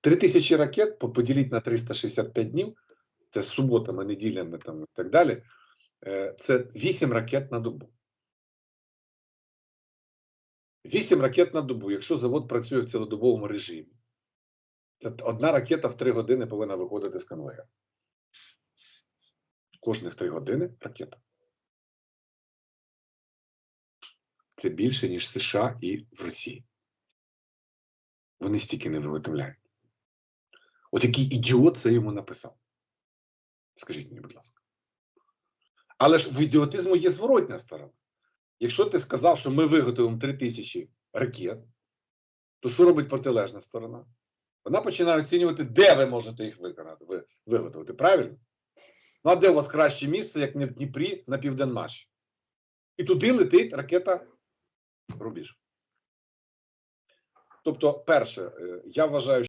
3 тисячі ракет по- поділіть на 365 днів, це з суботами, неділями там, і так далі. е, Це 8 ракет на добу. 8 ракет на добу. Якщо завод працює в цілодобовому режимі, це одна ракета в 3 години повинна виходити з конвейера. Кожних 3 години ракета. Це більше, ніж США і в Росії. Вони стільки не виготовляють. От який ідіот це йому написав. Скажіть мені, будь ласка. Але ж в ідіотизму є зворотня сторона. Якщо ти сказав, що ми виготовимо 3 тисячі ракет, то що робить протилежна сторона? Вона починає оцінювати, де ви можете їх виготовити. Правильно? Ну а де у вас краще місце, як не в Дніпрі на Південмаші? І туди летить ракета Рубіж. Тобто, перше, е, я вважаю,